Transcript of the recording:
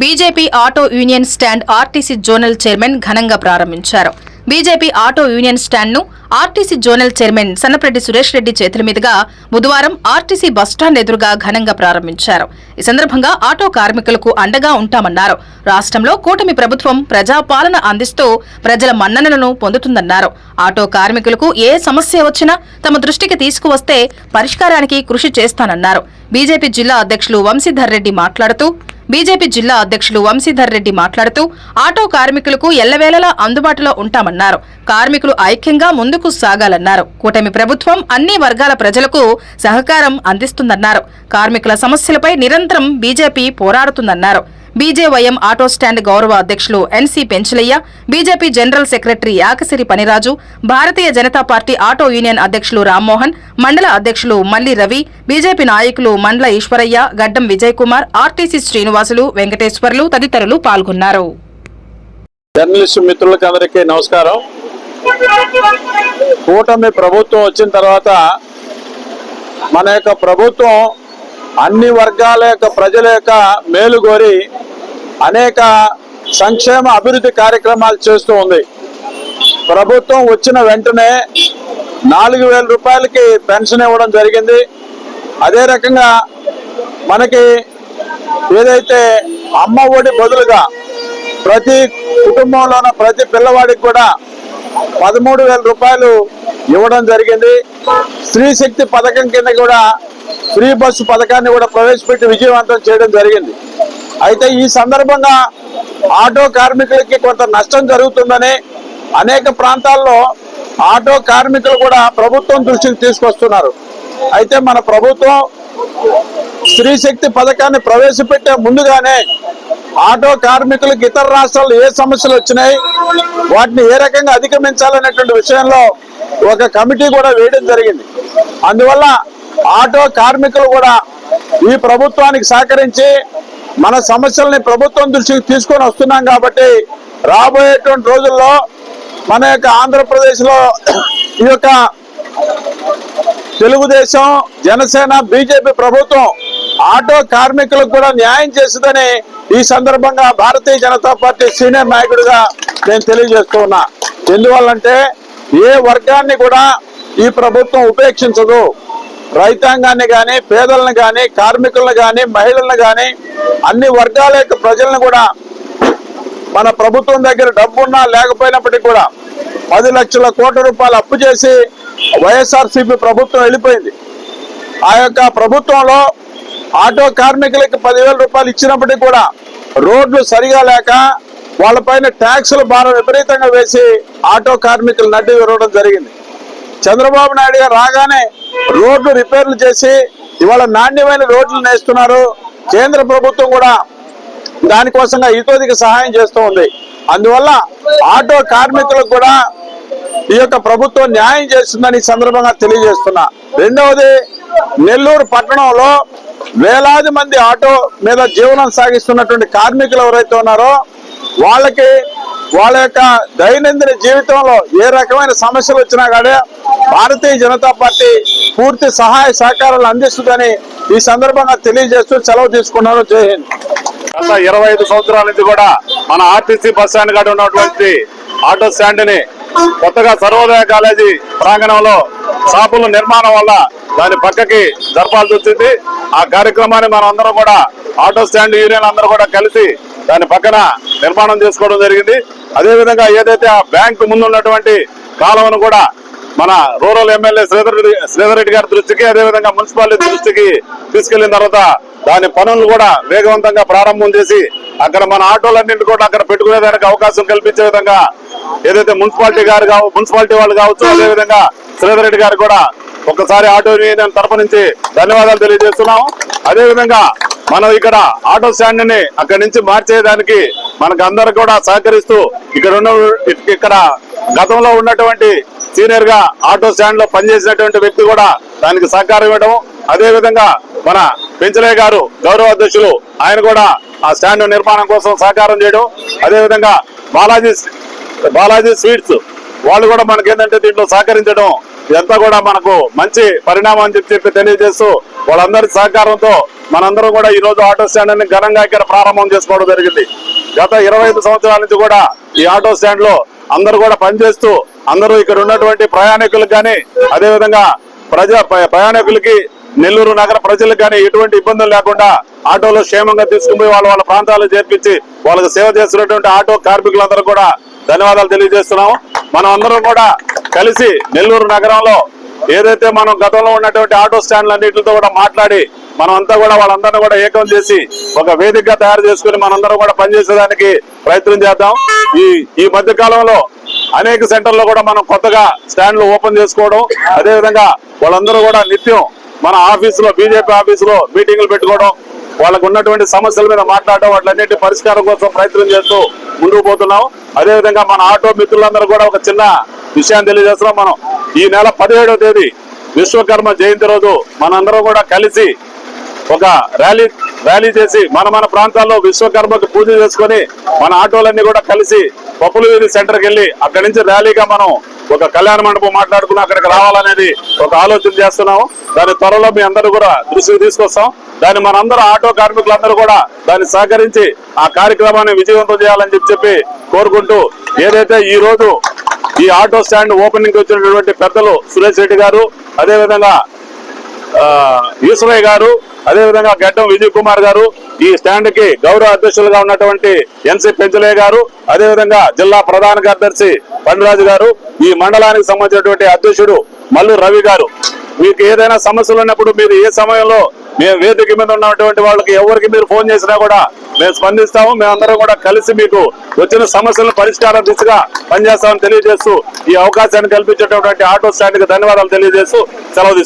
BJP auto union stand RTC zonal chairman ఘనంగా ప్రారంభించారు. BJP auto union స్టాండ్ను RTC zonal chairman Sannapareddy Suresh Reddy చేతుల మీదుగా బుధవారం RTC bus stand ఎదురుగా ఘనంగా ప్రారంభించారు. ఈ సందర్భంగా ఆటో కార్మికులకు అండగా ఉంటామన్నారు. రాష్ట్రంలో కూటమి ప్రభుత్వం ప్రజాపాలన అందిస్తూ ప్రజల మన్ననలను పొందుతుందన్నారు. ఆటో కార్మికులకు ఏ సమస్య వచ్చినా తమ దృష్టికి తీసుకువస్తే పరిష్కారానికి కృషి చేస్తానన్నారు. బీజేపీ జిల్లా అధ్యక్షులు వంశీధర్ రెడ్డి మాట్లాడుతూ బీజేపీ జిల్లా అధ్యక్షులు వంశీధర్ రెడ్డి మాట్లాడుతూ ఆటో కార్మికులకు ఎల్లవేళలా అందుబాటులో ఉంటామన్నారు. కార్మికులు ఐక్యంగా ముందుకు సాగాలన్నారు. కూటమి ప్రభుత్వం అన్ని వర్గాల ప్రజలకు సహకారం అందిస్తుందన్నారు. కార్మికుల సమస్యలపై నిరంతరం బీజేపీ పోరాడుతుందన్నారు. బీజేవైఎం ఆటో స్టాండ్ గౌరవ అధ్యక్షులు N C Penchalaiah BJP general secretary Yakasiri Paniraju Bharatiya Janata Party auto union అధ్యక్షులు రామ్మోహన్ మండల అధ్యక్షులు మల్లి రవి బీజేపీ నాయకులు మండల ఈశ్వరయ్య గడ్డం విజయ్ కుమార్ ఆర్టీసీ శ్రీనివాసులు వెంకటేశ్వర్లు తదితరులు పాల్గొన్నారు. జర్నలిస్టు నమస్కారం. కూటమి ప్రభుత్వం వచ్చిన తర్వాత మన యొక్క ప్రభుత్వం అన్ని వర్గాల యొక్క ప్రజల యొక్క మేలు కోరి అనేక సంక్షేమ అభివృద్ధి కార్యక్రమాలు చేస్తూ ఉంది. ప్రభుత్వం వచ్చిన వెంటనే నాలుగు వేల రూపాయలకి పెన్షన్ ఇవ్వడం జరిగింది. అదే రకంగా మనకి ఏదైతే అమ్మ ఒడి బదులుగా ప్రతి కుటుంబంలోన ప్రతి పిల్లవాడికి కూడా పదమూడు వేల రూపాయలు ఇవ్వడం జరిగింది. స్త్రీ శక్తి పథకం కింద కూడా ఫ్రీ బస్సు పథకాన్ని కూడా ప్రవేశపెట్టి విజయవంతం చేయడం జరిగింది. అయితే ఈ సందర్భంగా ఆటో కార్మికులకి కొంత నష్టం జరుగుతుందని అనేక ప్రాంతాల్లో ఆటో కార్మికులు కూడా ప్రభుత్వం దృష్టికి తీసుకొస్తున్నారు. అయితే మన ప్రభుత్వం స్త్రీ శక్తి పథకాన్ని ప్రవేశపెట్టే ముందుగానే ఆటో కార్మికులకు ఇతర రాష్ట్రాల్లో ఏ సమస్యలు వచ్చినాయి వాటిని ఏ రకంగా అధిగమించాలనేటువంటి విషయంలో ఒక కమిటీ కూడా వేయడం జరిగింది. అందువల్ల ఆటో కార్మికులు కూడా ఈ ప్రభుత్వానికి సహకరించి మన సమస్యల్ని ప్రభుత్వం దృష్టికి తీసుకొని వస్తున్నాం కాబట్టి రాబోయేటువంటి రోజుల్లో మన యొక్క ఆంధ్రప్రదేశ్లో ఈ యొక్క తెలుగుదేశం జనసేన బీజేపీ ప్రభుత్వం ఆటో కార్మికులకు కూడా న్యాయం చేస్తుందని ఈ సందర్భంగా భారతీయ జనతా పార్టీ సీనియర్ నాయకుడిగా నేను తెలియజేస్తూ ఉన్నా. ఎందువల్లంటే ఏ వర్గాన్ని కూడా ఈ ప్రభుత్వం ఉపేక్షించదు. రైతాంగాన్ని కానీ పేదలను కానీ కార్మికులను కానీ మహిళలను కానీ అన్ని వర్గాల యొక్క ప్రజలను కూడా మన ప్రభుత్వం దగ్గర డబ్బున్నా లేకపోయినప్పటికీ కూడా పది లక్షల కోట్ల రూపాయలు అప్పు చేసి వైఎస్ఆర్సీపీ ప్రభుత్వం వెళ్ళిపోయింది. ఆ యొక్క ప్రభుత్వంలో ఆటో కార్మికులకి పదివేల రూపాయలు ఇచ్చినప్పటికీ కూడా రోడ్లు సరిగా లేక వాళ్ళపైన ట్యాక్సుల భారం విపరీతంగా వేసి ఆటో కార్మికులు నడ్డి విరవడం జరిగింది. చంద్రబాబు నాయుడు గారు రాగానే రోడ్లు రిపేర్లు చేసి ఇవాళ నాణ్యమైన రోడ్లు నేస్తున్నారు. కేంద్ర ప్రభుత్వం కూడా దానికోసంగా ఇతోదికి సహాయం చేస్తూ ఉంది. అందువల్ల ఆటో కార్మికులకు కూడా ఈ యొక్క ప్రభుత్వం న్యాయం చేస్తుందని సందర్భంగా తెలియజేస్తున్నా. రెండవది నెల్లూరు పట్టణంలో వేలాది మంది ఆటో మీద జీవనం సాగిస్తున్నటువంటి కార్మికులు ఎవరైతే ఉన్నారో వాళ్ళకి వాళ్ళ యొక్క దైనందిన జీవితంలో ఏ రకమైన సమస్యలు వచ్చినా కానీ భారతీయ జనతా పార్టీ పూర్తి సహాయ సహకారాలు అందిస్తుందని ఈ సందర్భంగా తెలియజేస్తూ సెలవు తీసుకున్నారు. జై హింద్. గత ఇరవై ఐదు సంవత్సరాల నుంచి కూడా మన ఆర్టీసీ బస్ స్టాండ్ కాడ ఉన్నటువంటి ఆటో స్టాండ్ని కొత్తగా సర్వోదయ కాలేజీ ప్రాంగణంలో షాపుల నిర్మాణం వల్ల దాని పక్కకి జరపాల్సి వచ్చింది. ఆ కార్యక్రమాన్ని మనం అందరం కూడా ఆటో స్టాండ్ యూనియన్ అందరూ కూడా కలిసి దాని పక్కన నిర్మాణం చేసుకోవడం జరిగింది. అదేవిధంగా ఏదైతే ఆ బ్యాంకు ముందు ఉన్నటువంటి కాలువను కూడా మన రూరల్ ఎమ్మెల్యే శ్రీధర్ రెడ్డి శ్రీధర్ రెడ్డి గారి దృష్టికి అదే విధంగా మున్సిపాలిటీ దృష్టికి తీసుకెళ్ళిన తర్వాత దాని పనులు కూడా వేగవంతంగా ప్రారంభం చేసి అక్కడ మన ఆటోలన్నింటి కూడా అక్కడ పెట్టుకునేదానికి అవకాశం కల్పించే విధంగా ఏదైతే మున్సిపాలిటీ గారు కావు మున్సిపాలిటీ వాళ్ళు కావచ్చు అదే విధంగా శ్రీధర్ రెడ్డి గారు కూడా ఒకసారి ఆటో యూనియన్ తరపు నుంచి ధన్యవాదాలు తెలియజేస్తున్నాం అదేవిధంగా మనం ఇక్కడ ఆటో స్టాండ్ని అక్కడి నుంచి మార్చేయడానికి మనకు అందరు కూడా సహకరిస్తూ ఇక్కడ ఉన్న ఇక్కడ గతంలో ఉన్నటువంటి సీనియర్గా ఆటో స్టాండ్లో పనిచేసినటువంటి వ్యక్తి కూడా దానికి సహకారం ఇవ్వడం అదే విధంగా మన పెంచలే గారు గౌరవ అధ్యక్షులు ఆయన కూడా ఆ స్టాండ్ నిర్మాణం కోసం సహకారం చేయడం అదే విధంగా బాలాజీ బాలాజీ స్వీట్స్ వాళ్ళు కూడా మనకి ఏంటంటే దీంట్లో సహకరించడం ఇదంతా కూడా మనకు మంచి పరిణామం అని చెప్పి చెప్పి తెలియజేస్తూ వాళ్ళందరి సహకారంతో మనందరం కూడా ఈ రోజు ఆటో స్టాండ్ అని ఘనంగా ఇక్కడ ప్రారంభం చేసుకోవడం జరిగింది. గత ఇరవై ఐదు సంవత్సరాల నుంచి కూడా ఈ ఆటో స్టాండ్లో అందరూ కూడా పనిచేస్తూ అందరూ ఇక్కడ ఉన్నటువంటి ప్రయాణికులకు కానీ అదేవిధంగా ప్రజా ప్రయాణికులకి నెల్లూరు నగర ప్రజలకు కానీ ఎటువంటి ఇబ్బందులు లేకుండా ఆటోలో క్షేమంగా తీసుకుపోయి వాళ్ళ వాళ్ళ ప్రాంతాలు చేర్పించి వాళ్ళకి సేవ చేస్తున్నటువంటి ఆటో కార్మికులందరూ కూడా ధన్యవాదాలు తెలియజేస్తున్నాము. మనం అందరం కూడా కలిసి నెల్లూరు నగరంలో ఏదైతే మనం గతంలో ఉన్నటువంటి ఆటో స్టాండ్లు అన్నింటితో కూడా మాట్లాడి మనం అంతా కూడా వాళ్ళందరినీ కూడా ఏకం చేసి ఒక వేదికగా తయారు చేసుకుని మనందరం కూడా పనిచేసేదానికి ప్రయత్నం చేద్దాం. ఈ ఈ మధ్య కాలంలో అనేక సెంటర్లో కూడా మనం కొత్తగా స్టాండ్లు ఓపెన్ చేసుకోవడం అదే విధంగా వాళ్ళందరూ కూడా నిత్యం మన ఆఫీసులో బీజేపీ ఆఫీసులో మీటింగులు పెట్టుకోవడం వాళ్ళకు ఉన్నటువంటి సమస్యల మీద మాట్లాడడం వాటిలన్నింటి పరిష్కారం కోసం ప్రయత్నం చేస్తూ ముందుకు పోతున్నాం. అదే విధంగా మన ఆటో మిత్రులందరూ కూడా ఒక చిన్న విషయాన్ని తెలియజేస్తున్నాం. మనం ఈ నెల పదిహేడవ తేదీ విశ్వకర్మ జయంతి రోజు మనందరం కూడా కలిసి ఒక ర్యాలీ ర్యాలీ చేసి మన మన ప్రాంతాల్లో విశ్వకర్మకు పూజ చేసుకొని మన ఆటోలన్నీ కూడా కలిసి పప్పుల వీధి సెంటర్కి వెళ్ళి అక్కడి నుంచి ర్యాలీగా మనం ఒక కళ్యాణ మండపం మాట్లాడుకుని అక్కడికి రావాలనేది ఒక ఆలోచన చేస్తున్నాము. దాని త్వరలో మీ అందరూ కూడా దృష్టికి తీసుకొస్తాం. దాన్ని మనందరూ ఆటో కార్మికులందరూ కూడా దాన్ని సహకరించి ఆ కార్యక్రమాన్ని విజయవంతం చేయాలని చెప్పి చెప్పి కోరుకుంటూ ఏదైతే ఈ రోజు ఈ ఆటో స్టాండ్ ఓపెనింగ్ వచ్చినటువంటి పెద్దలు సురేష్ రెడ్డి గారు అదే విధంగా ఈశ్వరయ్య గారు అదే విధంగా గడ్డం విజయ్ కుమార్ గారు ఈ స్టాండ్కి గౌరవ అధ్యక్షులుగా ఉన్నటువంటి ఎన్సి పెంచలే గారు అదే విధంగా జిల్లా ప్రధాన కార్యదర్శి పండురాజు గారు ఈ మండలానికి సంబంధించినటువంటి అధ్యక్షుడు మల్లు రవి గారు. మీకు ఏదైనా సమస్యలు ఉన్నప్పుడు మీరు ఏ సమయంలో మేము వేదిక మీద ఉన్నటువంటి వాళ్ళకి ఎవరికి మీరు ఫోన్ చేసినా కూడా మేము స్పందిస్తాము. మేమందరం కూడా కలిసి మీకు వచ్చిన సమస్యలను పరిష్కారం దిశగా పనిచేస్తామని తెలియజేస్తూ ఈ అవకాశాన్ని కల్పించేటటువంటి ఆటో స్టాండ్కి ధన్యవాదాలు తెలియజేస్తూ సెలవు